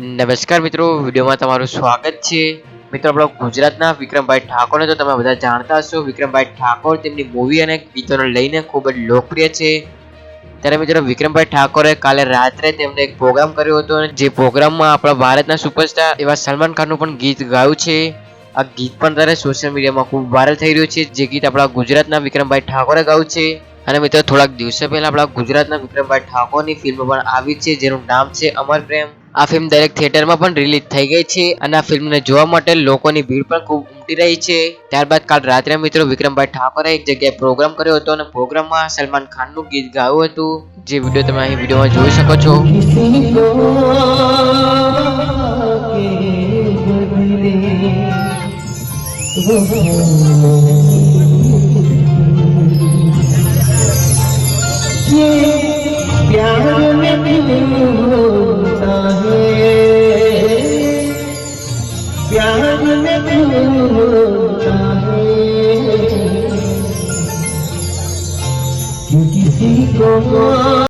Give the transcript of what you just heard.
નમસ્કાર મિત્રો, વિડીયોમાં તમારું સ્વાગત છે. મિત્રો, આપણો ગુજરાતના વિક્રમભાઈ ઠાકોરને તો તમે બધા જાણતા હશો. વિક્રમભાઈ ઠાકોર તેમની મૂવી અને ગીતોને લઈને ખૂબ જ લોકપ્રિય છે. ત્યારે મિત્રો, વિક્રમભાઈ ઠાકોરે કાલે રાત્રે તેમને એક પ્રોગ્રામ કર્યો હતો અને જે પ્રોગ્રામમાં આપણા ભારતના સુપરસ્ટાર એવા સલમાન ખાનનું પણ ગીત ગાયું છે. આ ગીત પણ ત્યારે સોશિયલ મીડિયામાં ખૂબ વાયરલ થઈ રહ્યું છે. જે ગીત આપણા ગુજરાતના વિક્રમભાઈ ઠાકોરે ગાયું છે. અને મિત્રો, થોડાક દિવસો પહેલા આપણા ગુજરાતના વિક્રમભાઈ ઠાકોરની ફિલ્મ પણ આવી છે, જેનું નામ છે અમર પ્રેમ. આ ફિલ્મ દરેક થિયેટરમાં પણ રિલીઝ થઈ ગઈ છે અને આ ફિલ્મને જોવા માટે લોકોની ભીડ પણ ખૂબ ઉમટી રહી છે. ત્યારબાદ કાલ રાત્રે મિત્રો, વિક્રમભાઈ ઠાકોરે એક જગ્યાએ પ્રોગ્રામ કર્યો હતો અને પ્રોગ્રામમાં સલમાન ખાનનું ગીત ગાયું હતું. જે વીડિયો તમે અહીં વિડીયોમાં જોઈ શકો છો. તું ચાહે પ્યાર ને તું ચાહે કિસી કો